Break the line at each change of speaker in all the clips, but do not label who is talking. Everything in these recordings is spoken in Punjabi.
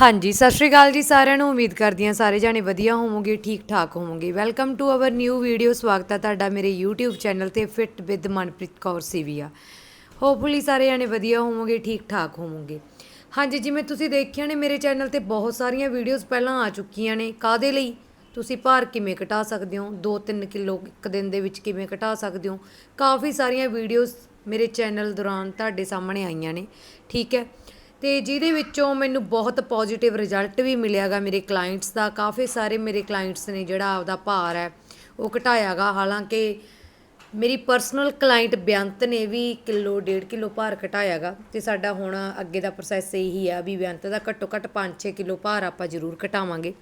ਹਾਂਜੀ, ਸਤਿ ਸ਼੍ਰੀ ਅਕਾਲ ਜੀ ਸਾਰਿਆਂ ਨੂੰ। ਉਮੀਦ ਕਰਦੀ ਹਾਂ ਸਾਰੇ ਜਾਣੇ ਵਧੀਆ ਹੋਵੋਗੇ ਠੀਕ ਠਾਕ ਹੋਵੋਗੇ। Welcome to our new video ਸਵਾਗਤ ਹੈ ਤੁਹਾਡਾ ਮੇਰੇ YouTube ਚੈਨਲ ਤੇ fit with Manpreet Kaur Sivia hopefully ਸਾਰੇ ਜਾਣੇ ਵਧੀਆ ਹੋਵੋਗੇ ਠੀਕ ਠਾਕ ਹੋਵੋਗੇ। ਹਾਂਜੀ, ਜਿਵੇਂ ਤੁਸੀਂ ਦੇਖਿਆ ਨੇ, ਮੇਰੇ ਚੈਨਲ ਤੇ ਬਹੁਤ ਸਾਰੀਆਂ ਵੀਡੀਓਜ਼ ਪਹਿਲਾਂ ਆ ਚੁੱਕੀਆਂ ਨੇ। ਕਾਦੇ ਲਈ? ਤੁਸੀਂ ਭਾਰ ਕਿਵੇਂ ਘਟਾ ਸਕਦੇ ਹੋ? 2-3 ਕਿਲੋ ਇੱਕ ਦਿਨ ਦੇ ਵਿੱਚ ਕਿਵੇਂ ਘਟਾ ਸਕਦੇ ਹੋ? ਕਾਫੀ ਸਾਰੀਆਂ ਵੀਡੀਓਜ਼ ਮੇਰੇ ਚੈਨਲ ਦੌਰਾਨ ਤੁਹਾਡੇ ਸਾਹਮਣੇ ਆਈਆਂ ਨੇ। ਠੀਕ ਹੈ? ਅਤੇ ਜਿਹਦੇ ਵਿੱਚੋਂ ਮੈਨੂੰ ਬਹੁਤ ਪੋਜੀਟਿਵ ਰਿਜ਼ਲਟ ਵੀ ਮਿਲਿਆ ਗਾ ਮੇਰੇ ਕਲਾਇੰਟਸ ਦਾ। ਕਾਫੀ ਸਾਰੇ ਮੇਰੇ ਕਲਾਇੰਟਸ ਨੇ ਜਿਹੜਾ ਆਪਦਾ ਭਾਰ ਹੈ, ਉਹ ਘਟਾਇਆ ਗਾ ਹਾਲਾਂਕਿ ਮੇਰੀ ਪਰਸਨਲ ਕਲਾਇੰਟ ਬੇਅੰਤ ਨੇ ਵੀ ਕਿਲੋ, ਡੇਢ ਕਿਲੋ ਭਾਰ ਘਟਾਇਆ ਗਾ ਤੇ ਸਾਡਾ ਹੁਣ ਅੱਗੇ ਦਾ ਪ੍ਰੋਸੈਸ ਇਹੀ ਆ ਵੀ ਬੇਅੰਤ ਦਾ ਘੱਟੋ ਘੱਟ 5-6 ਕਿਲੋ ਭਾਰ ਆਪਾਂ ਜ਼ਰੂਰ ਘਟਾਵਾਂਗੇ।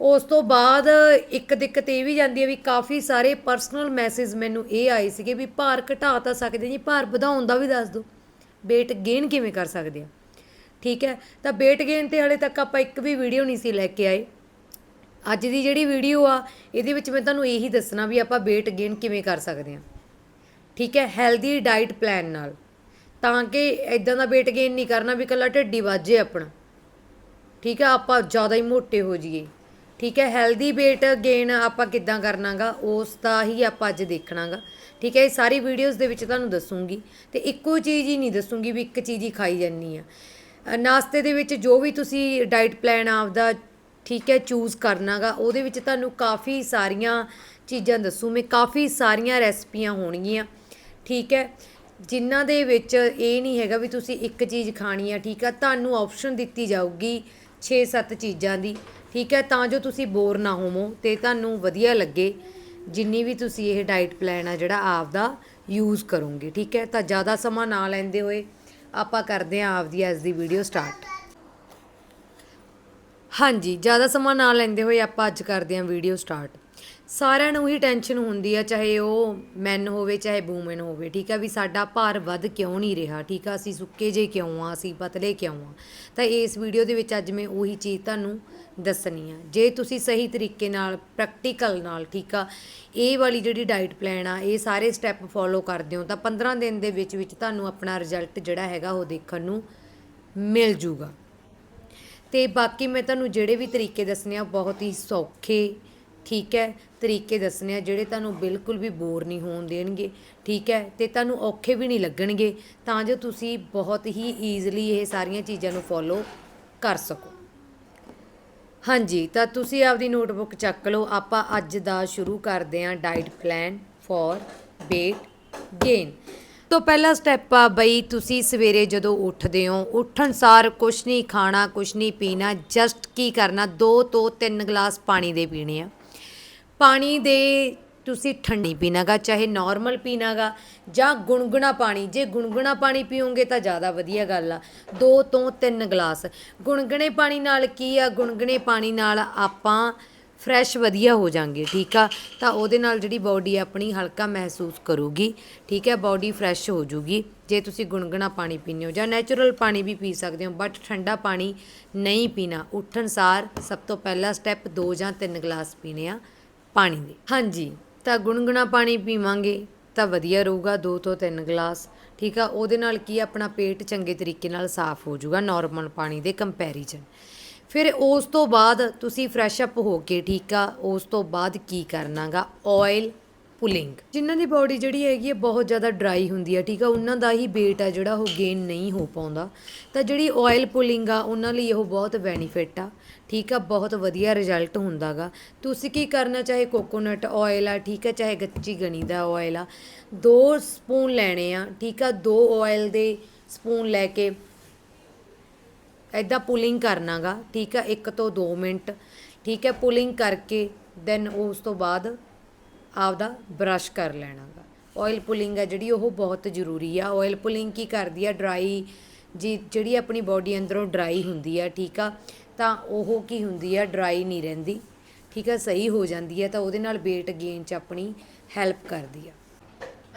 ਉਸ ਤੋਂ ਬਾਅਦ ਇੱਕ ਦਿੱਕਤ ਇਹ ਵੀ ਜਾਂਦੀ ਹੈ ਵੀ ਕਾਫੀ ਸਾਰੇ ਪਰਸਨਲ ਮੈਸੇਜ ਮੈਨੂੰ ਇਹ ਆਏ ਸੀਗੇ ਵੀ ਭਾਰ ਘਟਾ ਤਾਂ ਸਕਦੇ ਜੀ, ਭਾਰ ਵਧਾਉਣ ਦਾ ਵੀ ਦੱਸ ਦਿਓ। weight gain ਕਿਵੇਂ ਕਰ ਸਕਦੇ ਆ? ਠੀਕ ਹੈ? ਤਾਂ weight gain ਤੇ ਹਲੇ ਤੱਕ ਆਪਾਂ ਇੱਕ ਵੀ ਵੀਡੀਓ ਨਹੀਂ ਸੀ ਲੈ ਕੇ ਆਏ। ਅੱਜ ਦੀ ਜਿਹੜੀ ਵੀਡੀਓ ਆ, ਇਹਦੇ ਵਿੱਚ ਮੈਂ ਤੁਹਾਨੂੰ ਇਹੀ ਦੱਸਣਾ ਵੀ ਆਪਾਂ weight gain ਕਿਵੇਂ ਕਰ ਸਕਦੇ ਹਾਂ। ਠੀਕ ਹੈ? ਹੈਲਦੀ ਡਾਈਟ ਪਲਾਨ ਨਾਲ। ਤਾਂ ਕਿ ਇਦਾਂ ਦਾ weight gain ਨਹੀਂ ਕਰਨਾ ਵੀ ਕੱਲਾ ਢਿੱਡੀ ਵਾਜੇ ਆਪਣਾ। ਠੀਕ ਹੈ? ਆਪਾਂ ਜ਼ਿਆਦਾ ਹੀ ਮੋਟੇ ਹੋ ਜਾਈਏ। ਠੀਕ ਹੈ? ਹੈਲਦੀ weight gain ਆਪਾਂ ਕਿੱਦਾਂ ਕਰਨਾਗਾ? ਉਸ ਦਾ ਹੀ ਆਪਾਂ ਅੱਜ ਦੇਖਣਾਗਾ। ਠੀਕ ਹੈ? ਇਹ ਸਾਰੀ ਵੀਡੀਓਜ਼ ਦੇ ਵਿੱਚ ਤੁਹਾਨੂੰ ਦੱਸੂਗੀ। ਤੇ ਇੱਕੋ ਚੀਜ਼ ਹੀ ਨਹੀਂ ਦੱਸੂਗੀ ਵੀ ਇੱਕ ਚੀਜ਼ ਹੀ ਖਾਈ ਜਾਨੀ ਆ। ਨਾਸ਼ਤੇ ਦੇ ਵਿੱਚ ਜੋ ਵੀ ਤੁਸੀਂ ਡਾਈਟ ਪਲਾਨ ਆਪਦਾ ਠੀਕ ਹੈ ਚੂਜ਼ ਕਰਨਾਗਾ, ਉਹਦੇ ਵਿੱਚ ਤੁਹਾਨੂੰ ਕਾਫੀ ਸਾਰੀਆਂ ਚੀਜ਼ਾਂ ਦੱਸੂ ਮੈਂ, ਕਾਫੀ ਸਾਰੀਆਂ ਰੈਸਪੀਆਂ ਹੋਣਗੀਆਂ, ਠੀਕ ਹੈ। ਜਿਨ੍ਹਾਂ ਦੇ ਵਿੱਚ ਇਹ ਨਹੀਂ ਹੈਗਾ ਵੀ ਤੁਸੀਂ ਇੱਕ ਚੀਜ਼ ਖਾਣੀ ਆ, ਠੀਕ ਆ, ਤੁਹਾਨੂੰ ਆਪਸ਼ਨ ਦਿੱਤੀ ਜਾਊਗੀ 6-7 ਚੀਜ਼ਾਂ ਦੀ, ਠੀਕ ਹੈ। ਤਾਂ ਜੋ ਤੁਸੀਂ ਬੋਰ ਨਾ ਹੋਵੋ ਤੇ ਤੁਹਾਨੂੰ ਵਧੀਆ ਲੱਗੇ ਜਿੰਨੀ ਵੀ ਤੁਸੀਂ ਇਹ ਡਾਈਟ ਪਲਾਨ ਆ ਜਿਹੜਾ ਆਪਦਾ ਯੂਜ਼ ਕਰੋਗੇ, ਠੀਕ ਹੈ। ਤਾਂ ਜ਼ਿਆਦਾ ਸਮਾਂ ਨਾ ਲੈਂਦੇ ਹੋਏ ਆਪਾਂ ਕਰਦੇ ਹਾਂ ਆਪਦੀ ਅੱਜ ਦੀ ਵੀਡੀਓ ਸਟਾਰਟ ਹਾਂਜੀ, ਜ਼ਿਆਦਾ ਸਮਾਂ ਨਾ ਲੈਂਦੇ ਹੋਏ ਆਪਾਂ ਅੱਜ ਕਰਦੇ ਹਾਂ ਵੀਡੀਓ ਸਟਾਰਟ ਸਾਰਿਆਂ ਨੂੰ ਹੀ ਟੈਨਸ਼ਨ ਹੁੰਦੀ ਆ, ਚਾਹੇ ਉਹ ਮੈਨ ਹੋਵੇ, ਚਾਹੇ ਵੂਮਨ ਹੋਵੇ, ਠੀਕ ਆ ਵੀ ਸਾਡਾ ਭਾਰ ਵੱਧ ਕਿਉਂ ਨਹੀਂ ਰਿਹਾ? ਠੀਕ ਆ, ਅਸੀਂ ਸੁੱਕੇ ਜੇ ਕਿਉਂ ਆ? ਅਸੀਂ ਪਤਲੇ ਕਿਉਂ ਆ? ਤਾਂ ਇਸ ਵੀਡੀਓ ਦੇ ਵਿੱਚ ਅੱਜ ਮੈਂ ਉਹੀ ਚੀਜ਼ ਤੁਹਾਨੂੰ ਦੱਸਣੀ ਆ ਜੇ ਤੁਸੀਂ ਸਹੀ ਤਰੀਕੇ ਨਾਲ ਪ੍ਰੈਕਟੀਕਲ ਨਾਲ, ਠੀਕ ਆ, ਇਹ ਵਾਲੀ ਜਿਹੜੀ ਡਾਈਟ ਪਲਾਨ ਆ, ਇਹ ਸਾਰੇ ਸਟੈਪ ਫੋਲੋ ਕਰਦੇ ਹੋ, ਤਾਂ 15 ਦਿਨ ਦੇ ਵਿੱਚ ਵਿੱਚ ਤੁਹਾਨੂੰ ਆਪਣਾ ਰਿਜ਼ਲਟ ਜਿਹੜਾ ਹੈਗਾ ਉਹ ਦੇਖਣ ਨੂੰ ਮਿਲ ਜੂਗਾ। ਤੇ ਬਾਕੀ ਮੈਂ ਤੁਹਾਨੂੰ ਜਿਹੜੇ ਵੀ ਤਰੀਕੇ ਦੱਸਣੇ ਆ ਬਹੁਤ ਹੀ ਸੌਖੇ, ਠੀਕ ਹੈ, ਤਰੀਕੇ ਦੱਸਣੇ ਆ, ਜਿਹੜੇ ਤੁਹਾਨੂੰ ਬਿਲਕੁਲ ਵੀ ਬੋਰ ਨਹੀਂ ਹੋਣ ਦੇਣਗੇ, ਠੀਕ ਹੈ, ਤੇ ਤੁਹਾਨੂੰ ਔਖੇ ਵੀ ਨਹੀਂ ਲੱਗਣਗੇ, ਤਾਂ ਜੋ ਤੁਸੀਂ ਬਹੁਤ ਹੀ ਈਜ਼ਲੀ ਇਹ ਸਾਰੀਆਂ ਚੀਜ਼ਾਂ ਨੂੰ ਫੋਲੋ ਕਰ ਸਕੋ। ਹਾਂਜੀ, ਤਾਂ ਤੁਸੀਂ ਆਪਦੀ ਨੋਟਬੁੱਕ ਚੱਕ ਲਓ। ਆਪਾਂ ਅੱਜ ਦਾ ਸ਼ੁਰੂ ਕਰਦੇ ਹਾਂ diet plan for weight gain ਤੋਂ ਪਹਿਲਾ ਸਟੈਪ ਆ ਬਈ, ਤੁਸੀਂ ਸਵੇਰੇ ਜਦੋਂ ਉੱਠਦੇ ਹੋ, ਉੱਠਣ ਸਾਰ ਕੁਛ ਨਹੀਂ ਖਾਣਾ, ਕੁਛ ਨਹੀਂ ਪੀਣਾ ਜਸਟ ਕੀ ਕਰਨਾ? 2 ਤੋਂ 3 ਗਲਾਸ ਪਾਣੀ ਦੇ ਪੀਣੇ ਆ। ਪਾਣੀ ਦੇ ਤੁਸੀਂ ਠੰਡੀ ਪੀਣਾਗਾ, ਚਾਹੇ ਨਾਰਮਲ ਪੀਣਾਗਾ, ਜਾਂ ਗੁਨਗੁਣਾ ਪਾਣੀ, ਜੇ ਗੁਨਗੁਣਾ ਪਾਣੀ ਪੀਓਗੇ ਤਾਂ ਜ਼ਿਆਦਾ ਵਧੀਆ ਗੱਲ ਆ। ਦੋ ਤੋਂ ਤਿੰਨ ਗਲਾਸ। ਗੁਨਗੁਣੇ ਪਾਣੀ ਨਾਲ ਕੀ ਆ? ਗੁਨਗੁਣੇ ਪਾਣੀ ਨਾਲ ਆਪਾਂ ਫਰੈਸ਼ ਵਧੀਆ ਹੋ ਜਾਾਂਗੇ, ਠੀਕ ਆ? ਤਾਂ ਉਹਦੇ ਨਾਲ ਜਿਹੜੀ ਬਾਡੀ ਆਪਣੀ ਹਲਕਾ ਮਹਿਸੂਸ ਕਰੂਗੀ, ਠੀਕ ਹੈ ਬਾਡੀ ਫਰੈਸ਼ ਹੋ ਜੂਗੀ, ਜੇ ਤੁਸੀਂ ਗੁਨਗੁਣਾ ਪਾਣੀ ਪੀਂਦੇ ਹੋ, ਜਾਂ ਨੈਚੁਰਲ ਪਾਣੀ ਵੀ ਪੀ ਸਕਦੇ ਹੋ ਬਟ ਠੰਡਾ ਪਾਣੀ ਨਹੀਂ ਪੀਣਾ। ਉੱਠਣ ਸਾਰ ਸਭ ਤੋਂ ਪਹਿਲਾ ਸਟੈਪ 2 ਜਾਂ 3 ਗਲਾਸ ਪੀਣੇ ਆ ਪਾਣੀ ਦੇ। ਹਾਂਜੀ। ਤਾਂ ਗੁਣਗੁਣਾ ਪਾਣੀ ਪੀਵਾਂਗੇ, ਤਾਂ ਵਧੀਆ ਰਹੂਗਾ 2 ਤੋਂ 3 ਗਲਾਸ। ਠੀਕ ਆ, ਉਹਦੇ ਨਾਲ ਕੀ ਆਪਣਾ ਪੇਟ ਚੰਗੇ ਤਰੀਕੇ ਨਾਲ ਸਾਫ਼ ਹੋ ਜਾਊਗਾ ਨਾਰਮਲ ਪਾਣੀ ਦੇ ਕੰਪੈਰੀਜ਼ਨ ਫਿਰ ਉਸ ਤੋਂ ਬਾਅਦ ਤੁਸੀਂ ਫਰੈਸ਼ ਅਪ ਹੋ ਕੇ, ਠੀਕ ਆ, ਉਸ ਤੋਂ ਬਾਅਦ ਕੀ ਕਰਨਾਗਾ? ਆਇਲ ਪੁਲਿੰਗ ਜਿਨ੍ਹਾਂ ਦੀ ਬਾਡੀ ਜਿਹੜੀ ਹੈਗੀ ਹੈ ਬਹੁਤ ਜ਼ਿਆਦਾ ਡਰਾਈ ਹੁੰਦੀ ਹੈ ਠੀਕ ਆ? ਉਹਨਾਂ ਦਾ ਹੀ weight ਆ ਜਿਹੜਾ, ਉਹ ਗੇਨ ਨਹੀਂ ਹੋ ਪਾਉਂਦਾ। ਤਾਂ ਜਿਹੜੀ ਆਇਲ ਪੁਲਿੰਗ ਆ, ਉਹਨਾਂ ਲਈ ਉਹ ਬਹੁਤ ਬੈਨੀਫਿਟ ਆ, ਠੀਕ ਆ? ਬਹੁਤ ਵਧੀਆ ਰਿਜ਼ਲਟ ਹੁੰਦਾਗਾ। ਤੁਸੀਂ ਕੀ ਕਰਨਾ, ਚਾਹੇ ਕੋਕੋਨਟ ਆਇਲ ਆ, ਠੀਕ ਆ? ਚਾਹੇ ਗੱਚੀ ਗਣੀ ਦਾ ਆਇਲ ਆ, ਦੋ ਸਪੂਨ ਲੈਣੇ ਆ, ਠੀਕ ਆ? ਦੋ ਆਇਲ ਦੇ ਸਪੂਨ ਲੈ ਕੇ ਐਦਾਂ ਪੁਲਿੰਗ ਕਰਨਾਗਾ, ਠੀਕ ਆ? 1 ਤੋਂ 2 ਮਿੰਟ, ਠੀਕ ਹੈ ਪੁਲਿੰਗ ਕਰਕੇ ਦੈਨ ਉਸ ਤੋਂ ਬਾਅਦ ਆਪਦਾ ਬਰੱਸ਼ ਕਰ ਲੈਣਾ ਗਾ ਆਇਲ ਪੁਲਿੰਗ ਹੈ ਜਿਹੜੀ ਉਹ ਬਹੁਤ ਜ਼ਰੂਰੀ ਆ। ਆਇਲ ਪੁਲਿੰਗ ਕੀ ਕਰਦੀ ਆ? ਡਰਾਈ ਜੀ, ਜਿਹੜੀ ਆਪਣੀ ਬਾਡੀ ਅੰਦਰੋਂ ਡਰਾਈ ਹੁੰਦੀ ਆ, ਠੀਕ ਆ? ਤਾਂ ਉਹ ਕੀ ਹੁੰਦੀ ਆ? ਡਰਾਈ ਨਹੀਂ ਰਹਿੰਦੀ। ਠੀਕ ਆ? ਸਹੀ ਹੋ ਜਾਂਦੀ ਹੈ ਤਾਂ ਉਹਦੇ ਨਾਲ weight gain ਚ ਆਪਣੀ ਹੈਲਪ ਕਰਦੀ ਆ।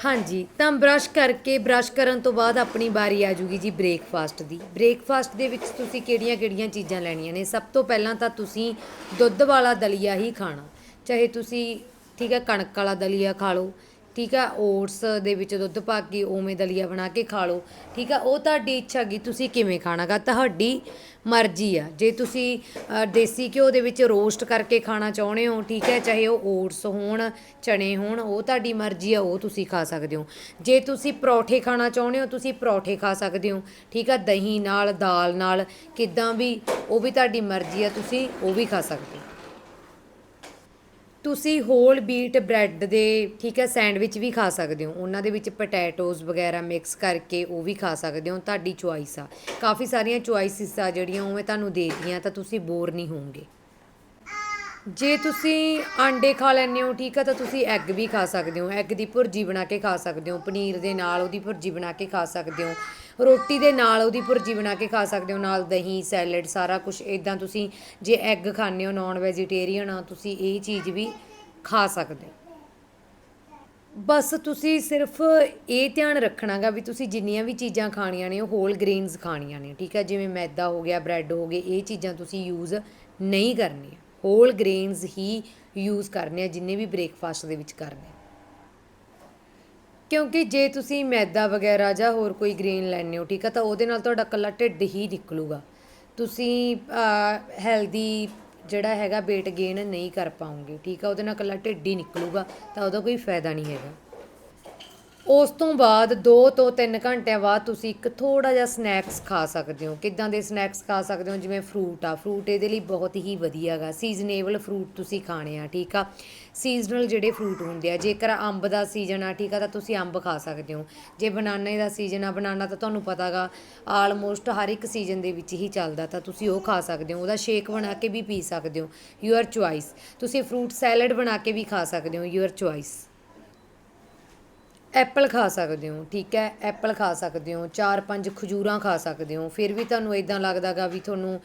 ਹਾਂਜੀ, ਤਾਂ ਬ੍ਰਸ਼ ਕਰਕੇ, ਬ੍ਰਸ਼ ਕਰਨ ਤੋਂ ਬਾਅਦ ਆਪਣੀ ਵਾਰੀ ਆ ਜੂਗੀ ਜੀ ਬ੍ਰੇਕਫਾਸਟ ਦੀ। ਬ੍ਰੇਕਫਾਸਟ ਦੇ ਵਿੱਚ ਤੁਸੀਂ ਕਿਹੜੀਆਂ-ਕਿਹੜੀਆਂ ਚੀਜ਼ਾਂ ਲੈਣੀਆਂ ਨੇ? ਸਭ ਤੋਂ ਪਹਿਲਾਂ ਤਾਂ ਤੁਸੀਂ ਦੁੱਧ ਵਾਲਾ ਦਲੀਆ ਹੀ ਖਾਣਾ। ਚਾਹੇ ਤੁਸੀਂ ਠੀਕ ਹੈ, ਕਣਕ ਵਾਲਾ ਦਲੀਆ ਖਾ ਲਓ, ਠੀਕ ਆ ਓਟਸ ਦੇ ਵਿੱਚ ਦੁੱਧ ਪਾ ਕੇ ਉਵੇਂ ਦਲੀਆ ਬਣਾ ਕੇ ਖਾ ਲਓ, ਠੀਕ ਆ ਉਹ ਤੁਹਾਡੀ ਇੱਛਾ ਹੈਗੀ, ਤੁਸੀਂ ਕਿਵੇਂ ਖਾਣਾਗਾ ਤੁਹਾਡੀ ਮਰਜ਼ੀ ਆ। ਜੇ ਤੁਸੀਂ ਦੇਸੀ ਘਿਓ ਦੇ ਵਿੱਚ ਰੋਸਟ ਕਰਕੇ ਖਾਣਾ ਚਾਹੁੰਦੇ ਹੋ, ਠੀਕ ਹੈ, ਚਾਹੇ ਉਹ ਓਟਸ ਹੋਣ ਚਣੇ ਹੋਣ, ਉਹ ਤੁਹਾਡੀ ਮਰਜ਼ੀ ਆ, ਉਹ ਤੁਸੀਂ ਖਾ ਸਕਦੇ ਹੋ। ਜੇ ਤੁਸੀਂ ਪਰੌਠੇ ਖਾਣਾ ਚਾਹੁੰਦੇ ਹੋ, ਤੁਸੀਂ ਪਰੌਠੇ ਖਾ ਸਕਦੇ ਹੋ, ਠੀਕ ਆ ਦਹੀਂ ਨਾਲ, ਦਾਲ ਨਾਲ, ਕਿੱਦਾਂ ਵੀ, ਉਹ ਵੀ ਤੁਹਾਡੀ ਮਰਜ਼ੀ ਆ, ਤੁਸੀਂ ਉਹ ਵੀ ਖਾ ਸਕਦੇ ਹੋ। ਤੁਸੀਂ ਹੋਲ ਬੀਟ ਬ੍ਰੈਡ ਦੇ, ਠੀਕ ਹੈ ਸੈਂਡਵਿਚ ਵੀ ਖਾ ਸਕਦੇ ਹੋ। ਉਹਨਾਂ ਦੇ ਵਿੱਚ ਪੋਟੈਟੋਜ਼ ਵਗੈਰਾ ਮਿਕਸ ਕਰਕੇ ਉਹ ਵੀ ਖਾ ਸਕਦੇ ਹੋ। ਤੁਹਾਡੀ ਚੁਆਇਸ ਆ। ਕਾਫੀ ਸਾਰੀਆਂ ਚੁਆਇਸਿਸ ਆ ਜਿਹੜੀਆਂ ਉਹ ਮੈਂ ਤੁਹਾਨੂੰ ਦੇ ਦਿੱਤੀਆਂ, ਤਾਂ ਤੁਸੀਂ ਬੋਰ ਨਹੀਂ ਹੋਵੋਗੇ। ਜੇ ਤੁਸੀਂ ਆਂਡੇ ਖਾ ਲੈਂਦੇ ਹੋ, ਠੀਕ ਆ, ਤਾਂ ਤੁਸੀਂ ਐਗ ਵੀ ਖਾ ਸਕਦੇ ਹੋ। ਐਗ ਦੀ ਭੁਰਜੀ ਬਣਾ ਕੇ ਖਾ ਸਕਦੇ ਹੋ, ਪਨੀਰ ਦੇ ਨਾਲ ਉਹਦੀ ਭੁਰਜੀ ਬਣਾ ਕੇ ਖਾ ਸਕਦੇ ਹੋ, ਰੋਟੀ ਦੇ ਨਾਲ ਉਹਦੀ ਭੁਰਜੀ ਬਣਾ ਕੇ ਖਾ ਸਕਦੇ ਹੋ, ਨਾਲ ਦਹੀਂ, ਸੈਲਡ, ਸਾਰਾ ਕੁਝ ਇਦਾਂ ਤੁਸੀਂ ਜੇ ਐਗ ਖਾਂਦੇ ਹੋ ਨਾਨ ਵੈਜੀਟੇਰੀਅਨ ਆ, ਤੁਸੀਂ ਇਹ ਚੀਜ਼ ਵੀ ਖਾ ਸਕਦੇ ਹੋ। ਬਸ ਤੁਸੀਂ ਸਿਰਫ ਇਹ ਧਿਆਨ ਰੱਖਣਾਗਾ ਵੀ ਤੁਸੀਂ ਜਿੰਨੀਆਂ ਵੀ ਚੀਜ਼ਾਂ ਖਾਣੀਆਂ ਨੇ, ਉਹ ਹੋਲ ਗ੍ਰੇਨਸ ਖਾਣੀਆਂ ਨੇ, ਠੀਕ ਆ? ਜਿਵੇਂ ਮੈਦਾ ਹੋ ਗਿਆ ਬ੍ਰੈਡ ਹੋ ਗਏ, ਇਹ ਚੀਜ਼ਾਂ ਤੁਸੀਂ ਯੂਜ਼ ਨਹੀਂ ਕਰਨੀਆਂ। ਹੋਲ ਗ੍ਰੇਨਸ ਹੀ ਯੂਜ਼ ਕਰਨੇ ਆ, ਜਿੰਨੇ ਵੀ ਬ੍ਰੇਕਫਾਸਟ ਦੇ ਵਿੱਚ ਕਰਨੇ ਕਿਉਂਕਿ ਜੇ ਤੁਸੀਂ ਮੈਦਾ ਵਗੈਰਾ ਜਾਂ ਹੋਰ ਕੋਈ ਗ੍ਰੇਨ ਲੈਣੇ ਹੋ, ਠੀਕ ਆ, ਤਾਂ ਉਹਦੇ ਨਾਲ ਤੁਹਾਡਾ ਕੱਲਾ ਢਿੱਡ ਹੀ ਨਿਕਲੂਗਾ। ਤੁਸੀਂ ਹੈਲਦੀ ਜਿਹੜਾ ਹੈਗਾ weight gain ਨਹੀਂ ਕਰ ਪਾਉਂਗੇ, ਠੀਕ ਆ, ਉਹਦੇ ਨਾਲ ਕੱਲਾ ਢਿੱਡ ਹੀ ਨਿਕਲੂਗਾ, ਤਾਂ ਉਹਦਾ ਕੋਈ ਫਾਇਦਾ ਨਹੀਂ ਹੈਗਾ। ਉਸ ਤੋਂ ਬਾਅਦ 2 ਤੋਂ 3 ਘੰਟਿਆਂ ਬਾਅਦ ਤੁਸੀਂ ਇੱਕ ਥੋੜਾ ਜਿਹਾ ਸਨੈਕਸ ਖਾ ਸਕਦੇ ਹੋ। ਕਿੱਦਾਂ ਦੇ ਸਨੈਕਸ ਖਾ ਸਕਦੇ ਹੋ? ਜਿਵੇਂ ਫਰੂਟ ਆ। ਫਰੂਟ ਇਹਦੇ ਲਈ ਬਹੁਤ ਹੀ ਵਧੀਆ ਗਾ। ਸੀਜ਼ਨੇਬਲ ਫਰੂਟ ਤੁਸੀਂ ਖਾਣੇ ਆ, ਠੀਕ ਆ? ਸੀਜ਼ਨਲ ਜਿਹੜੇ ਫਰੂਟ ਹੁੰਦੇ ਆ, ਜੇਕਰ ਅੰਬ ਦਾ ਸੀਜ਼ਨ ਆ, ਠੀਕ ਆ, ਤਾਂ ਤੁਸੀਂ ਅੰਬ ਖਾ ਸਕਦੇ ਹੋ। ਜੇ ਬਨਾਨੇ ਦਾ ਸੀਜ਼ਨ ਆ, ਬਨਾਨਾ ਤਾਂ ਤੁਹਾਨੂੰ ਪਤਾਗਾ ਆਲਮੋਸਟ ਹਰ ਇੱਕ ਸੀਜ਼ਨ ਦੇ ਵਿੱਚ ਹੀ ਚੱਲਦਾ, ਤਾਂ ਤੁਸੀਂ ਉਹ ਖਾ ਸਕਦੇ ਹੋ। ਉਹਦਾ ਸ਼ੇਕ ਬਣਾ ਕੇ ਵੀ ਪੀ ਸਕਦੇ ਹੋ। ਯੂਅਰ ਚੁਆਇਸ ਤੁਸੀਂ ਫਰੂਟ ਸੈਲਡ ਬਣਾ ਕੇ ਵੀ ਖਾ ਸਕਦੇ ਹੋ। ਯੂਅਰ ਚੁਆਇਸ ਐਪਲ ਖਾ ਸਕਦੇ ਹੋ, ਠੀਕ ਹੈ, ਐਪਲ ਖਾ ਸਕਦੇ ਹੋ, ਚਾਰ ਪੰਜ ਖਜੂਰਾਂ ਖਾ ਸਕਦੇ ਹੋ, ਫਿਰ ਵੀ ਤੁਹਾਨੂੰ ਇਦਾਂ ਲੱਗਦਾਗਾ ਵੀ ਤੁਹਾਨੂੰ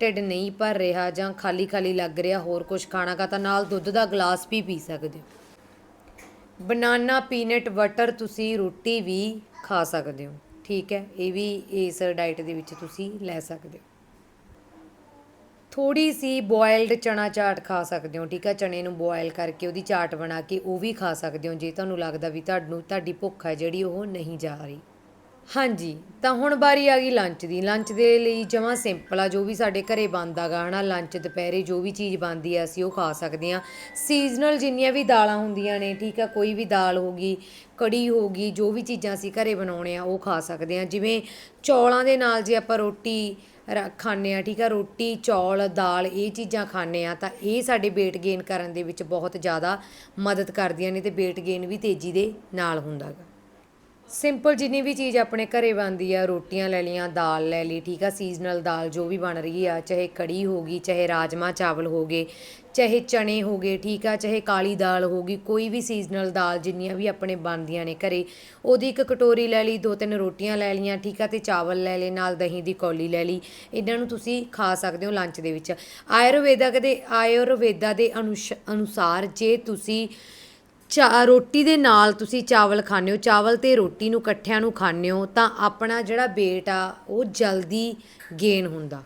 ਢਿੱਡ ਨਹੀਂ ਭਰ ਰਿਹਾ ਜਾਂ ਖਾਲੀ ਖਾਲੀ ਲੱਗ ਰਿਹਾ ਹੋਰ ਕੁਝ ਖਾਣਾਗਾ ਤਾਂ ਨਾਲ ਦੁੱਧ ਦਾ ਗਲਾਸ ਵੀ ਪੀ ਸਕਦੇ ਹੋ। ਬਨਾਨਾ, ਪੀਨਟ, ਬਟਰ ਤੁਸੀਂ ਰੋਟੀ ਵੀ ਖਾ ਸਕਦੇ ਹੋ, ਠੀਕ ਹੈ, ਇਹ ਵੀ ਇਸ ਡਾਈਟ ਦੇ ਵਿੱਚ ਤੁਸੀਂ ਲੈ ਸਕਦੇ ਹੋ। ਥੋੜੀ ਸੀ ਬੋਇਲਡ ਚਨਾ ਚਾਟ ਖਾ ਸਕਦੇ ਹੋ, ਠੀਕ ਆ? ਚਣੇ ਨੂੰ ਬੋਇਲ ਕਰਕੇ ਉਹਦੀ ਚਾਟ ਬਣਾ ਕੇ ਉਹ ਵੀ ਖਾ ਸਕਦੇ ਹੋ, ਜੇ ਤੁਹਾਨੂੰ ਲੱਗਦਾ ਵੀ ਤੁਹਾਨੂੰ, ਤੁਹਾਡੀ ਭੁੱਖ ਹੈ ਜਿਹੜੀ ਉਹ ਨਹੀਂ ਜਾ ਰਹੀ। ਹਾਂਜੀ, ਤਾਂ ਹੁਣ ਵਾਰੀ ਆ ਗਈ ਲੰਚ ਦੀ। ਲੰਚ ਦੇ ਲਈ ਜਮਾਂ ਸਿੰਪਲ ਆ, ਜੋ ਵੀ ਸਾਡੇ ਘਰੇ ਬਣਦਾਗਾ ਹਨਾ? ਲੰਚ ਦੁਪਹਿਰੇ ਜੋ ਵੀ ਚੀਜ਼ ਬਣਦੀ ਆ, ਅਸੀਂ ਉਹ ਖਾ ਸਕਦੇ ਆ ਸੀਜ਼ਨਲ ਜਿੰਨੀਆਂ ਵੀ ਦਾਲਾਂ ਹੁੰਦੀਆਂ ਨੇ, ਠੀਕ ਆ? ਕੋਈ ਵੀ ਦਾਲ ਹੋਗੀ ਕੜੀ ਹੋਗੀ ਜੋ ਵੀ ਚੀਜ਼ਾਂ ਅਸੀਂ ਘਰੇ ਬਣਾਉਣੇ ਆ, ਉਹ ਖਾ ਸਕਦੇ ਆ ਜਿਵੇਂ ਚੌਲਾਂ ਦੇ ਨਾਲ ਜੇ ਆਪਾਂ ਰੋਟੀ ਰ- ਖਾਂਦੇ ਹਾਂ ਠੀਕ ਆ? ਰੋਟੀ, ਚੌਲ, ਦਾਲ ਇਹ ਚੀਜ਼ਾਂ ਖਾਂਦੇ ਹਾਂ ਤਾਂ ਇਹ ਸਾਡੇ weight gain ਕਰਨ ਦੇ ਵਿੱਚ ਬਹੁਤ ਜ਼ਿਆਦਾ ਮਦਦ ਕਰਦੀਆਂ ਨੇ ਅਤੇ weight gain ਵੀ ਤੇਜ਼ੀ ਦੇ ਨਾਲ ਹੁੰਦਾ ਗਾ। ਸਿੰਪਲ ਜਿੰਨੀ ਵੀ ਚੀਜ਼ ਆਪਣੇ ਘਰੇ ਬਣਦੀ ਆ, ਰੋਟੀਆਂ ਲੈ ਲਈਆਂ, ਦਾਲ ਲੈ ਲਈ, ਠੀਕ ਆ ਸੀਜ਼ਨਲ ਦਾਲ ਜੋ ਵੀ ਬਣ ਰਹੀ ਆ, ਚਾਹੇ ਕੜੀ ਹੋ ਗਈ, ਚਾਹੇ ਰਾਜਮਾ ਚਾਵਲ ਹੋ ਗਏ, ਚਾਹੇ ਚਣੇ ਹੋ ਗਏ, ਠੀਕ ਆ, ਚਾਹੇ ਕਾਲੀ ਦਾਲ ਹੋ ਗਈ, ਕੋਈ ਵੀ ਸੀਜ਼ਨਲ ਦਾਲ ਜਿੰਨੀਆਂ ਵੀ ਆਪਣੇ ਬਣਦੀਆਂ ਨੇ ਘਰੇ, ਉਹਦੀ ਇੱਕ ਕਟੋਰੀ ਲੈ ਲਈ, ਦੋ ਤਿੰਨ ਰੋਟੀਆਂ ਲੈ ਲਈਆਂ, ਠੀਕ ਆ, ਤੇ ਚਾਵਲ ਲੈ ਲਏ, ਨਾਲ ਦਹੀਂ ਦੀ ਕੌਲੀ ਲੈ ਲਈ, ਇਹਨਾਂ ਨੂੰ ਤੁਸੀਂ ਖਾ ਸਕਦੇ ਹੋ ਲੰਚ ਦੇ ਵਿੱਚ। ਆਯੁਰਵੇਦਕ ਦੇ ਆਯੁਰਵੇਦਾ ਦੇ ਅਨੁਸ਼- ਅਨੁਸਾਰ ਜੇ ਤੁਸੀਂ ਚਾ, ਰੋਟੀ ਦੇ ਨਾਲ ਤੁਸੀਂ ਚਾਵਲ ਖਾਂਦੇ ਹੋ, ਚਾਵਲ ਤੇ ਰੋਟੀ ਨੂੰ, ਇਕੱਠਿਆਂ ਨੂੰ ਖਾਂਦੇ ਹੋ, ਤਾਂ ਆਪਣਾ ਜਿਹੜਾ weight ਆ, ਉਹ ਜਲਦੀ ਗੇਨ ਹੁੰਦਾ।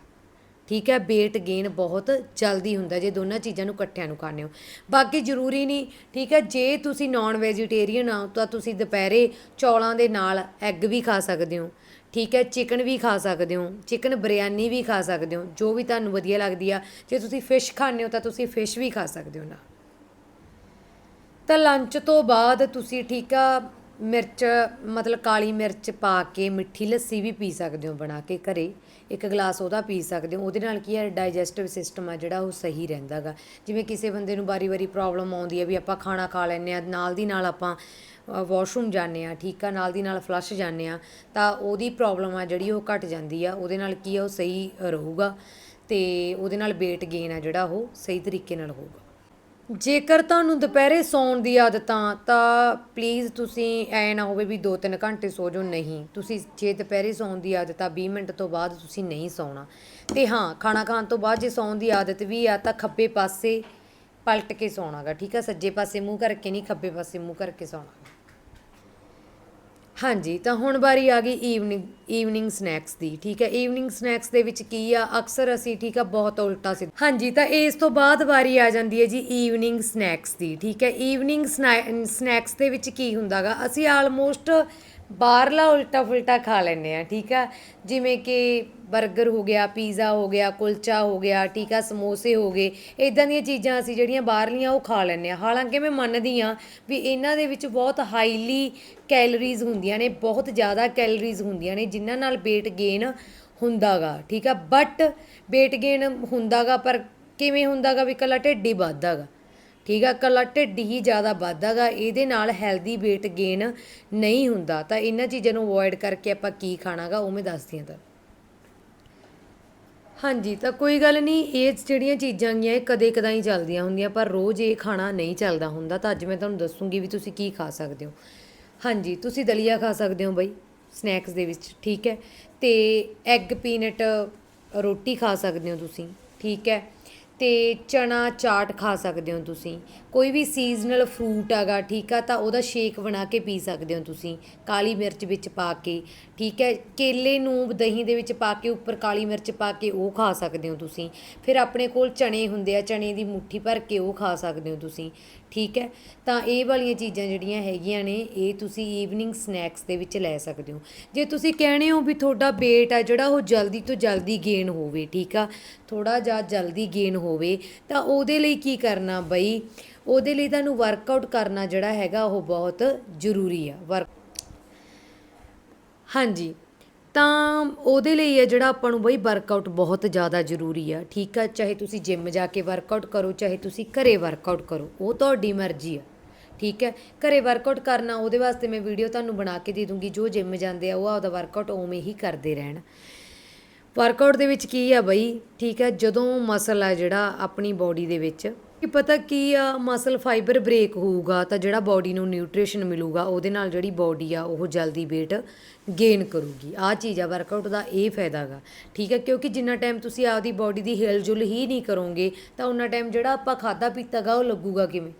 ਠੀਕ ਹੈ? weight gain ਬਹੁਤ ਜਲਦੀ ਹੁੰਦਾ ਜੇ ਦੋਨਾਂ ਚੀਜ਼ਾਂ ਨੂੰ ਇਕੱਠਿਆਂ ਨੂੰ ਖਾਂਦੇ ਹੋ। ਬਾਕੀ ਜ਼ਰੂਰੀ ਨਹੀਂ, ਠੀਕ ਹੈ? ਜੇ ਤੁਸੀਂ ਨਾਨ ਵੈਜੀਟੇਰੀਅਨ ਆ, ਤਾਂ ਤੁਸੀਂ ਦੁਪਹਿਰੇ ਚੌਲਾਂ ਦੇ ਨਾਲ ਐਗ ਵੀ ਖਾ ਸਕਦੇ ਹੋ। ਠੀਕ ਹੈ? ਚਿਕਨ ਵੀ ਖਾ ਸਕਦੇ ਹੋ ਚਿਕਨ ਬਿਰਿਆਨੀ ਵੀ ਖਾ ਸਕਦੇ ਹੋ, ਜੋ ਵੀ ਤੁਹਾਨੂੰ ਵਧੀਆ ਲੱਗਦੀ ਆ। ਜੇ ਤੁਸੀਂ ਫਿਸ਼ ਖਾਂਦੇ ਹੋ, ਤਾਂ ਤੁਸੀਂ ਫਿਸ਼ ਵੀ ਖਾ ਸਕਦੇ ਹੋ ਨਾ ਤਾਂ ਲੰਚ ਤੋਂ ਬਾਅਦ ਤੁਸੀਂ ਠੀਕ ਆ, ਮਿਰਚ, ਮਤਲਬ ਕਾਲੀ ਮਿਰਚ ਪਾ ਕੇ, ਮਿੱਠੀ ਲੱਸੀ ਵੀ ਪੀ ਸਕਦੇ ਹੋ ਬਣਾ ਕੇ ਘਰੇ। ਇੱਕ ਗਲਾਸ ਉਹਦਾ ਪੀ ਸਕਦੇ ਹੋ। ਉਹਦੇ ਨਾਲ ਕੀ ਹੈ ਡਾਈਜੈਸਟਿਵ ਸਿਸਟਮ ਆ ਜਿਹੜਾ ਉਹ ਸਹੀ ਰਹਿੰਦਾਗਾ ਜਿਵੇਂ ਕਿਸੇ ਬੰਦੇ ਨੂੰ ਵਾਰੀ-ਵਾਰੀ ਪ੍ਰੋਬਲਮ ਆਉਂਦੀ ਹੈ ਵੀ ਆਪਾਂ ਖਾਣਾ ਖਾ ਲੈਂਦੇ ਆ, ਨਾਲ ਦੀ ਨਾਲ ਆਪਾਂ ਵਾਸ਼ਰੂਮ ਜਾਂਦੇ ਆ, ਠੀਕ ਆ, ਨਾਲ ਦੀ ਨਾਲ ਫਲੱਸ਼ ਜਾਂਦੇ ਆ, ਤਾਂ ਉਹਦੀ ਪ੍ਰੋਬਲਮ ਆ ਜਿਹੜੀ ਉਹ ਘਟ ਜਾਂਦੀ ਆ। ਉਹਦੇ ਨਾਲ ਕੀ ਆ, ਉਹ ਸਹੀ ਰਹੂਗਾ ਤੇ ਉਹਦੇ ਨਾਲ weight gain ਆ ਜਿਹੜਾ ਉਹ ਸਹੀ ਤਰੀਕੇ ਨਾਲ ਹੋਊਗਾ। ਜੇਕਰ ਤੁਹਾਨੂੰ ਦੁਪਹਿਰੇ ਸੌਣ ਦੀ ਆਦਤ ਆ, ਤਾਂ ਪਲੀਜ਼ ਤੁਸੀਂ ਐ ਨਾ ਹੋਵੇ ਵੀ 2-3 ਘੰਟੇ ਸੋ ਜਾਓ। ਨਹੀਂ, ਤੁਸੀਂ ਜੇ ਦੁਪਹਿਰੇ ਸੌਣ ਦੀ ਆਦਤ ਆ 20 ਮਿੰਟ ਤੋਂ ਬਾਅਦ ਤੁਸੀਂ ਨਹੀਂ ਸੌਣਾ। ਤੇ ਹਾਂ, ਖਾਣਾ ਖਾਣ ਤੋਂ ਬਾਅਦ ਜੇ ਸੌਣ ਦੀ ਆਦਤ ਵੀ ਆ, ਤਾਂ ਖੱਬੇ ਪਾਸੇ ਪਲਟ ਕੇ ਸੌਣਾਗਾ, ਠੀਕ ਆ? ਸੱਜੇ ਪਾਸੇ ਮੂੰਹ ਕਰਕੇ ਨਹੀਂ, ਖੱਬੇ ਪਾਸੇ ਮੂੰਹ ਕਰਕੇ ਸੌਣਾ ਹਾਂਜੀ, ਤਾਂ ਹੁਣ ਵਾਰੀ ਆ ਗਈ ਈਵਨਿੰਗ ਈਵਨਿੰਗ ਸਨੈਕਸ ਦੀ, ਠੀਕ ਹੈ? ਈਵਨਿੰਗ ਸਨੈਕਸ ਦੇ ਵਿੱਚ ਕੀ ਆ? ਅਕਸਰ ਅਸੀਂ, ਠੀਕ ਆ, ਬਹੁਤ ਉਲਟਾ ਸਿੱਧਾ ਹਾਂਜੀ, ਤਾਂ ਇਸ ਤੋਂ ਬਾਅਦ ਵਾਰੀ ਆ ਜਾਂਦੀ ਹੈ ਜੀ ਈਵਨਿੰਗ ਸਨੈਕਸ ਦੀ, ਠੀਕ ਹੈ? ਈਵਨਿੰਗ ਸਨੈਕਸ ਦੇ ਵਿੱਚ ਕੀ ਹੁੰਦਾਗਾ? ਅਸੀਂ ਆਲਮੋਸਟ ਬਾਹਰਲਾ ਉਲਟਾ ਫੁਲਟਾ ਖਾ ਲੈਂਦੇ ਆ, ਠੀਕ ਆ? ਜਿਵੇਂ ਕਿ 버ਗਰ ਹੋ ਗਿਆ, ਪੀਜ਼ਾ ਹੋ ਗਿਆ, ਕੁਲਚਾ ਹੋ ਗਿਆ, ਟੀਕਾ ਸਮੋਸੇ ਹੋ ਗਏ ਇਦਾਂ ਦੀਆਂ ਚੀਜ਼ਾਂ ਅਸੀਂ ਜਿਹੜੀਆਂ ਬਾਹਰਲੀਆਂ ਉਹ ਖਾ ਲੈਂਦੇ ਆ। ਹਾਲਾਂਕਿ ਮੈਂ ਮੰਨਦੀ ਆ ਵੀ ਇਹਨਾਂ ਦੇ ਵਿੱਚ ਬਹੁਤ ਹਾਈਲੀ ਕੈਲਰੀਜ਼ ਹੁੰਦੀਆਂ ਨੇ, ਬਹੁਤ ਜ਼ਿਆਦਾ ਕੈਲਰੀਜ਼ ਹੁੰਦੀਆਂ ਨੇ, ਜਿਨ੍ਹਾਂ ਨਾਲ weight gain ਹੁੰਦਾਗਾ ਠੀਕ ਆ? ਬਟ weight gain ਹੁੰਦਾਗਾ, ਪਰ ਕਿਵੇਂ ਹੁੰਦਾਗਾ ਵੀ ਇਕੱਲਾ ਢਿੱਡ ਹੀ ਵੱਧਦਾਗਾ। ਠੀਕ ਆ ਇਕੱਲਾ ਢਿੱਡ ਹੀ ਜ਼ਿਆਦਾ ਵੱਧਦਾਗਾ, ਇਹਦੇ ਨਾਲ ਹੈਲਦੀ weight gain ਨਹੀਂ ਹੁੰਦਾ। ਤਾਂ ਇਹਨਾਂ ਚੀਜ਼ਾਂ ਨੂੰ ਅਵੋਇਡ ਕਰਕੇ ਆਪਾਂ ਕੀ ਖਾਣਾਗਾ, ਉਹ ਮੈਂ ਦੱਸਦੀ ਹਾਂ ਤਾਂ। ਹਾਂਜੀ, ਤਾਂ ਕੋਈ ਗੱਲ ਨਹੀਂ, ਇਹ ਜਿਹੜੀਆਂ ਚੀਜ਼ਾਂ ਗੀਆਂ ਇਹ ਕਦੇ ਕਦਾਈ ਚੱਲਦੀਆਂ ਹੁੰਦੀਆਂ, ਪਰ ਰੋਜ਼ ਇਹ ਖਾਣਾ ਨਹੀਂ ਚੱਲਦਾ ਹੁੰਦਾ। ਤਾਂ ਅੱਜ ਮੈਂ ਤੁਹਾਨੂੰ ਦੱਸੂਗੀ ਵੀ ਤੁਸੀਂ ਕੀ ਖਾ ਸਕਦੇ ਹੋ। ਹਾਂਜੀ, ਤੁਸੀਂ ਦਲੀਆ ਖਾ ਸਕਦੇ ਹੋ ਬਈ ਸਨੈਕਸ ਦੇ ਵਿੱਚ, ਠੀਕ ਹੈ। ਤੇ ਐਗ ਪੀਨਟ ਰੋਟੀ ਖਾ ਸਕਦੇ ਹੋ ਤੁਸੀਂ, ਠੀਕ ਹੈ। ਅਤੇ ਚਨਾ ਚਾਟ ਖਾ ਸਕਦੇ ਹੋ ਤੁਸੀਂ। ਕੋਈ ਵੀ ਸੀਜ਼ਨਲ ਫਰੂਟ ਹੈਗਾ, ਠੀਕ ਆ, ਤਾਂ ਉਹਦਾ ਸ਼ੇਕ ਬਣਾ ਕੇ ਪੀ ਸਕਦੇ ਹੋ ਤੁਸੀਂ। ਕਾਲੀ ਮਿਰਚ ਵਿੱਚ ਪਾ ਕੇ, ਠੀਕ ਹੈ, ਕੇਲੇ ਨੂੰ ਦਹੀਂ ਦੇ ਵਿੱਚ ਪਾ ਕੇ, ਉੱਪਰ ਕਾਲੀ ਮਿਰਚ ਪਾ ਕੇ ਉਹ ਖਾ ਸਕਦੇ ਹੋ ਤੁਸੀਂ। ਫਿਰ ਆਪਣੇ ਕੋਲ ਚਣੇ ਹੁੰਦੇ ਆ ਚਣੇ ਦੀ ਮੁੱਠੀ ਭਰ ਕੇ ਉਹ ਖਾ ਸਕਦੇ ਹੋ ਤੁਸੀਂ, ਠੀਕ ਹੈ। ਤਾਂ ਇਹ ਵਾਲੀਆਂ ਚੀਜ਼ਾਂ ਜਿਹੜੀਆਂ ਹੈਗੀਆਂ ਨੇ, ਇਹ ਤੁਸੀਂ ਈਵਨਿੰਗ ਸਨੈਕਸ ਦੇ ਵਿੱਚ ਲੈ ਸਕਦੇ ਹੋ। ਜੇ ਤੁਸੀਂ ਕਹਿਣੇ ਹੋ ਵੀ ਤੁਹਾਡਾ weight ਆ ਜਿਹੜਾ, ਉਹ ਜਲਦੀ ਤੋਂ ਜਲਦੀ ਗੇਨ ਹੋਵੇ, ਠੀਕ ਆ ਥੋੜਾ ਜਿਹਾ ਜਲਦੀ ਗੇਨ ਹੋਵੇ, ਤਾਂ ਉਹਦੇ ਲਈ ਕੀ ਕਰਨਾ ਬਈ ਉਹਦੇ ਲਈ ਤੁਹਾਨੂੰ ਵਰਕਆਊਟ ਕਰਨਾ ਜਿਹੜਾ ਹੈਗਾ ਉਹ ਬਹੁਤ ਜ਼ਰੂਰੀ ਆ ਵਰਕ ਹਾਂਜੀ, ਤਾਂ ਉਹਦੇ ਲਈ ਹੈ ਜਿਹੜਾ ਆਪਾਂ ਨੂੰ ਬਈ ਵਰਕਆਊਟ ਬਹੁਤ ਜ਼ਿਆਦਾ ਜ਼ਰੂਰੀ ਆ, ਠੀਕ ਆ? ਚਾਹੇ ਤੁਸੀਂ ਜਿਮ ਜਾ ਕੇ ਵਰਕਆਊਟ ਕਰੋ, ਚਾਹੇ ਤੁਸੀਂ ਘਰੇ ਵਰਕਆਊਟ ਕਰੋ, ਉਹ ਤੁਹਾਡੀ ਮਰਜ਼ੀ ਆ, ਠੀਕ ਹੈ? ਘਰੇ ਵਰਕਆਊਟ ਕਰਨਾ, ਉਹਦੇ ਵਾਸਤੇ ਮੈਂ ਵੀਡੀਓ ਤੁਹਾਨੂੰ ਬਣਾ ਕੇ ਦੇ ਦੂੰਗੀ, ਜੋ ਜਿਮ ਜਾਂਦੇ ਆ, ਉਹ ਆਪਦਾ ਵਰਕਆਊਟ ਉਵੇਂ ਹੀ ਕਰਦੇ ਰਹਿਣ। ਵਰਕਆਊਟ ਦੇ ਵਿੱਚ ਕੀ ਆ ਬਈ, ਠੀਕ ਹੈ? ਜਦੋਂ ਮਸਲ ਆ ਜਿਹੜਾ ਆਪਣੀ ਬਾਡੀ ਦੇ ਵਿੱਚ ਕਿ ਪਤਾ ਕੀ ਆ ਮਸਲ ਫਾਈਬਰ ਬ੍ਰੇਕ ਹੋਊਗਾ ਤਾਂ ਜਿਹੜਾ ਬਾਡੀ ਨੂੰ ਨਿਊਟ੍ਰੀਸ਼ਨ ਮਿਲੂਗਾ, ਉਹਦੇ ਨਾਲ ਜਿਹੜੀ ਬਾਡੀ ਆ, ਉਹ ਜਲਦੀ weight ਗੇਨ ਕਰੂਗੀ। ਆ ਚੀਜ਼ ਆ ਵਰਕਆਊਟ ਦਾ ਇਹ ਫਾਇਦਾ ਗਾ। ਠੀਕ ਹੈ ਕਿਉਂਕਿ ਜਿੰਨਾ ਟਾਈਮ ਤੁਸੀਂ ਆਪਦੀ ਬਾਡੀ ਦੀ ਹਿਲਜੁਲ ਹੀ ਨਹੀਂ ਕਰੋਗੇ, ਤਾਂ ਉਹਨਾਂ ਟਾਈਮ ਜਿਹੜਾ ਆਪਾਂ ਖਾਦਾ ਪੀਤਾ ਗਾ, ਉਹ ਲੱਗੂਗਾ ਕਿਵੇਂ?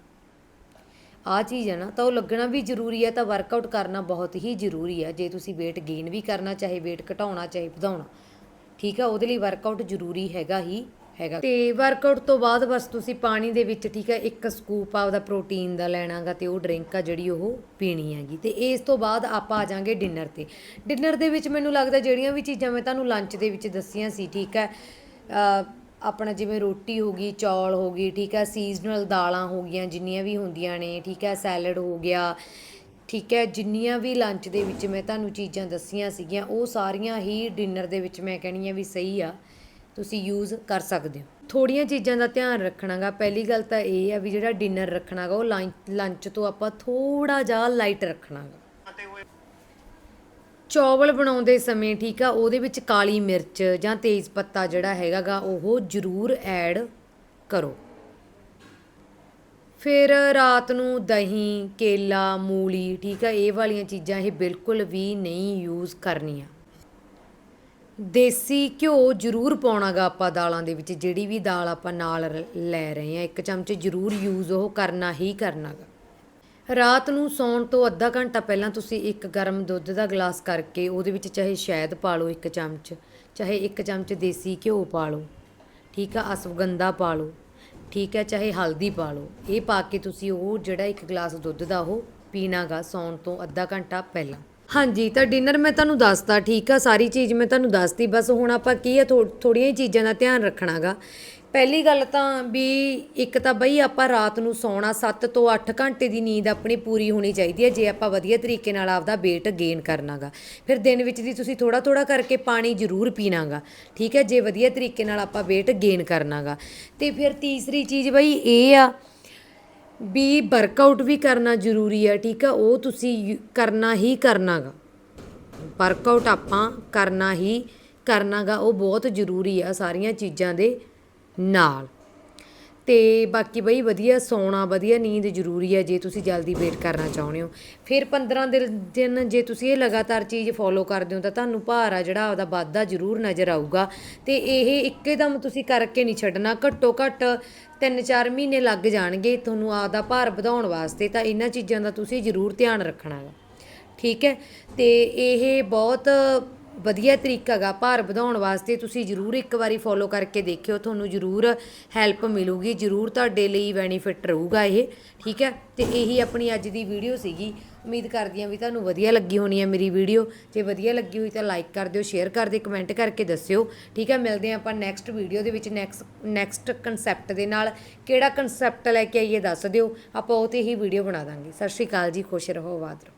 ਆ ਚੀਜ਼ ਹੈ ਨਾ, ਤਾਂ ਉਹ ਲੱਗਣਾ ਵੀ ਜ਼ਰੂਰੀ ਹੈ ਤਾਂ ਵਰਕਆਊਟ ਕਰਨਾ ਬਹੁਤ ਹੀ ਜ਼ਰੂਰੀ ਹੈ ਜੇ ਤੁਸੀਂ weight gain ਵੀ ਕਰਨਾ, ਚਾਹੇ weight ਘਟਾਉਣਾ, ਚਾਹੇ ਵਧਾਉਣਾ। ਠੀਕ ਆ, ਉਹਦੇ ਲਈ ਵਰਕਆਊਟ ਜ਼ਰੂਰੀ ਹੈਗਾ ਹੀ। ਹੈਗਾ। ਤੇ ਵਰਕਆਊਟ ਤੋਂ ਬਾਅਦ ਬਸ ਤੁਸੀਂ ਪਾਣੀ ਦੇ ਵਿੱਚ, ਠੀਕ ਹੈ, ਇੱਕ ਸਕੂਪ ਆਪਦਾ ਪ੍ਰੋਟੀਨ ਦਾ ਲੈਣਾਗਾ ਤੇ ਉਹ ਡਰਿੰਕ ਆ ਜਿਹੜੀ ਉਹ ਪੀਣੀ ਹੈਗੀ। ਤੇ ਇਸ ਤੋਂ ਬਾਅਦ ਆਪਾਂ ਆ ਜਾਾਂਗੇ ਡਿਨਰ ਤੇ। ਡਿਨਰ ਦੇ ਵਿੱਚ ਮੈਨੂੰ ਲੱਗਦਾ ਜਿਹੜੀਆਂ ਵੀ ਚੀਜ਼ਾਂ ਮੈਂ ਤੁਹਾਨੂੰ ਲੰਚ ਦੇ ਵਿੱਚ ਦੱਸੀਆਂ ਸੀ, ਠੀਕ ਹੈ ਆਪਣਾ ਜਿਵੇਂ ਰੋਟੀ ਹੋ ਗਈ, ਚੌਲ ਹੋ ਗਈ ਠੀਕ ਹੈ ਸੀਜ਼ਨਲ ਦਾਲਾਂ ਹੋ ਗਈਆਂ, ਜਿੰਨੀਆਂ ਵੀ ਹੁੰਦੀਆਂ ਨੇ, ਠੀਕ ਹੈ ਸੈਲਡ ਹੋ ਗਿਆ, ਠੀਕ ਹੈ, ਜਿੰਨੀਆਂ ਵੀ ਲੰਚ ਦੇ ਵਿੱਚ ਮੈਂ ਤੁਹਾਨੂੰ ਚੀਜ਼ਾਂ ਦੱਸੀਆਂ ਸੀਗੀਆਂ, ਉਹ ਸਾਰੀਆਂ ਹੀ ਡਿਨਰ ਦੇ ਵਿੱਚ ਮੈਂ ਕਹਿਣੀ ਆ ਵੀ ਸਹੀ ਆ। ਤੁਸੀਂ ਯੂਜ਼ ਕਰ ਸਕਦੇ ਹੋ। ਥੋੜੀਆਂ ਚੀਜ਼ਾਂ ਦਾ ਧਿਆਨ ਰੱਖਣਾਗਾ, ਪਹਿਲੀ ਗੱਲ ਤਾਂ ਇਹ ਆ ਵੀ ਜਿਹੜਾ ਡਿਨਰ ਰੱਖਣਾਗਾ, ਉਹ ਲੰਚ ਤੋਂ ਆਪਾਂ ਥੋੜਾ ਜਿਹਾ ਲਾਈਟ ਰੱਖਣਾਗਾ। ਚੌਵਲ ਬਣਾਉਂਦੇ ਸਮੇਂ, ਠੀਕ ਆ, ਉਹਦੇ ਵਿੱਚ ਕਾਲੀ ਮਿਰਚ ਜਾਂ ਤੇਜ਼ ਪੱਤਾ ਜਿਹੜਾ ਹੈਗਾਗਾ, ਉਹ ਜ਼ਰੂਰ ਐਡ ਕਰੋ। ਫਿਰ ਰਾਤ ਨੂੰ ਦਹੀਂ, ਕੇਲਾ, ਮੂਲੀ, ਠੀਕ ਆ, ਇਹ ਵਾਲੀਆਂ ਚੀਜ਼ਾਂ ਇਹ ਬਿਲਕੁਲ ਵੀ ਨਹੀਂ ਯੂਜ਼ ਕਰਨੀਆਂ। ਦੇਸੀ ਘਿਓ ਜ਼ਰੂਰ ਪਾਉਣਾਗਾ ਆਪਾਂ ਦਾਲਾਂ ਦੇ ਵਿੱਚ, ਜਿਹੜੀ ਵੀ ਦਾਲ ਆਪਾਂ ਨਾਲ ਰ- ਲੈ ਰਹੇ ਹਾਂ, ਇੱਕ ਚਮਚ ਜ਼ਰੂਰ ਯੂਜ਼ ਉਹ ਕਰਨਾ ਹੀ ਕਰਨਾਗਾ। ਰਾਤ ਨੂੰ ਸੌਣ ਤੋਂ ਅੱਧਾ ਘੰਟਾ ਪਹਿਲਾਂ ਤੁਸੀਂ ਇੱਕ ਗਰਮ ਦੁੱਧ ਦਾ ਗਲਾਸ ਕਰਕੇ ਉਹਦੇ ਵਿੱਚ ਚਾਹੇ ਸ਼ਹਿਦ ਪਾ ਲਓ ਇੱਕ ਚਮਚ, ਚਾਹੇ ਇੱਕ ਚਮਚ ਦੇਸੀ ਘਿਓ ਪਾ ਲਓ, ਠੀਕ ਆ, ਅਸਵਗੰਧਾ ਪਾ ਲਓ, ਠੀਕ ਹੈ ਚਾਹੇ ਹਲਦੀ ਪਾ ਲਓ, ਇਹ ਪਾ ਕੇ ਤੁਸੀਂ ਉਹ ਜਿਹੜਾ ਇੱਕ ਗਲਾਸ ਦੁੱਧ ਦਾ ਉਹ ਪੀਣਾਗਾ ਸੌਣ ਤੋਂ ਅੱਧਾ ਘੰਟਾ ਪਹਿਲਾਂ। ਹਾਂਜੀ, ਤਾਂ ਡਿਨਰ ਮੈਂ ਤੁਹਾਨੂੰ ਦੱਸਤਾ ਠੀਕ ਆ, ਸਾਰੀ ਚੀਜ਼ ਮੈਂ ਤੁਹਾਨੂੰ ਦੱਸਤੀ ਬਸ ਹੁਣ ਆਪਾਂ ਕੀ ਆ ਥੋੜੀਆਂ ਹੀ ਚੀਜ਼ਾਂ ਦਾ ਧਿਆਨ ਰੱਖਣਾਗਾ। ਪਹਿਲੀ ਗੱਲ ਤਾਂ ਵੀ ਇੱਕ ਤਾਂ ਬਈ ਆਪਾਂ ਰਾਤ ਨੂੰ ਸੌਣਾ 7 ਤੋਂ 8 ਘੰਟੇ ਦੀ ਨੀਂਦ ਆਪਣੀ ਪੂਰੀ ਹੋਣੀ ਚਾਹੀਦੀ ਹੈ ਜੇ ਆਪਾਂ ਵਧੀਆ ਤਰੀਕੇ ਨਾਲ ਆਪਦਾ weight gain ਕਰਨਾਗਾ। ਫਿਰ ਦਿਨ ਵਿੱਚ ਦੀ ਤੁਸੀਂ ਥੋੜਾ ਥੋੜਾ ਕਰਕੇ ਪਾਣੀ ਜ਼ਰੂਰ ਪੀਣਾਗਾ, ਠੀਕ ਹੈ ਜੇ ਵਧੀਆ ਤਰੀਕੇ ਨਾਲ ਆਪਾਂ weight gain ਕਰਨਾਗਾ। ਤੇ ਫਿਰ ਤੀਸਰੀ ਚੀਜ਼ ਬਈ ਇਹ ਆ ਵੀ ਵਰਕਆਊਟ ਵੀ ਕਰਨਾ ਜ਼ਰੂਰੀ ਹੈ, ਠੀਕ ਆ? ਉਹ ਤੁਸੀਂ ਯੂ- ਕਰਨਾ ਹੀ ਕਰਨਾਗਾ। ਵਰਕਆਊਟ ਆਪਾਂ ਕਰਨਾ ਹੀ ਕਰਨਾਗਾ, ਉਹ ਬਹੁਤ ਜ਼ਰੂਰੀ ਆ ਸਾਰੀਆਂ ਚੀਜ਼ਾਂ ਦੇ ਨਾਲ। ਅਤੇ ਬਾਕੀ ਬਈ ਵਧੀਆ, ਸੌਣਾ ਵਧੀਆ, ਨੀਂਦ ਜ਼ਰੂਰੀ ਹੈ ਜੇ ਤੁਸੀਂ ਜਲਦੀ ਵੇਟ ਕਰਨਾ ਚਾਹੁੰਦੇ ਹੋ। ਫਿਰ 15 ਦਿਨ ਦਿਨ ਜੇ ਤੁਸੀਂ ਇਹ ਲਗਾਤਾਰ ਚੀਜ਼ ਫੋਲੋ ਕਰਦੇ ਹੋ ਤਾਂ ਤੁਹਾਨੂੰ ਭਾਰ ਆ ਜਿਹੜਾ ਆਪਦਾ ਵਾਧਾ ਜ਼ਰੂਰ ਨਜ਼ਰ ਆਊਗਾ। ਤੇ ਇਹ ਇੱਕਦਮ ਤੁਸੀਂ ਕਰਕੇ ਨਹੀਂ ਛੱਡਣਾ, ਘੱਟੋ ਘੱਟ 3-4 ਮਹੀਨੇ ਲੱਗ ਜਾਣਗੇ ਤੁਹਾਨੂੰ ਆਪਦਾ ਭਾਰ ਵਧਾਉਣ ਵਾਸਤੇ, ਤਾਂ ਇਹਨਾਂ ਚੀਜ਼ਾਂ ਦਾ ਤੁਸੀਂ ਜ਼ਰੂਰ ਧਿਆਨ ਰੱਖਣਾ ਹੈ ਠੀਕ ਹੈ? ਤੇ ਇਹ ਬਹੁਤ ਵਧੀਆ ਤਰੀਕਾ ਹੈਗਾ ਭਾਰ ਵਧਾਉਣ ਵਾਸਤੇ, ਤੁਸੀਂ ਜ਼ਰੂਰ ਇੱਕ ਵਾਰੀ ਫੋਲੋ ਕਰਕੇ ਦੇਖਿਓ, ਤੁਹਾਨੂੰ ਜ਼ਰੂਰ ਹੈਲਪ ਮਿਲੂਗੀ, ਜ਼ਰੂਰ ਤੁਹਾਡੇ ਲਈ ਬੈਨੀਫਿਟ ਰਹੂਗਾ ਇਹ, ਠੀਕ ਹੈ? ਤੇ ਇਹੀ ਆਪਣੀ ਅੱਜ ਦੀ ਵੀਡੀਓ ਸੀਗੀ। ਉਮੀਦ ਕਰਦੀ ਹਾਂ ਵੀ ਤੁਹਾਨੂੰ ਵਧੀਆ ਲੱਗੀ ਹੋਣੀ ਹੈ ਮੇਰੀ ਵੀਡੀਓ ਜੇ ਵਧੀਆ ਲੱਗੀ ਹੋਈ ਤਾਂ ਲਾਈਕ ਕਰ ਦਿਓ ਸ਼ੇਅਰ ਕਰ ਦਿਓ ਕਮੈਂਟ ਕਰਕੇ ਦੱਸਿਓ, ਠੀਕ ਹੈ? ਮਿਲਦੇ ਹਾਂ ਆਪਾਂ ਨੈਕਸਟ ਵੀਡੀਓ ਦੇ ਵਿੱਚ ਨੈਕਸਟ ਨੈਕਸਟ ਕਨਸੈਪਟ ਦੇ ਨਾਲ। ਕਿਹੜਾ ਕਨਸੈਪਟ ਲੈ ਕੇ ਆਈਏ ਦੱਸ ਦਿਓ। ਆਪਾਂ ਉਹ ਤੇ ਹੀ ਵੀਡੀਓ ਬਣਾ ਦਾਂਗੇ। ਸਤਿ ਸ਼੍ਰੀ ਅਕਾਲ ਜੀ, ਖੁਸ਼ ਰਹੋ ਆਬਾਦ ਰਹੋ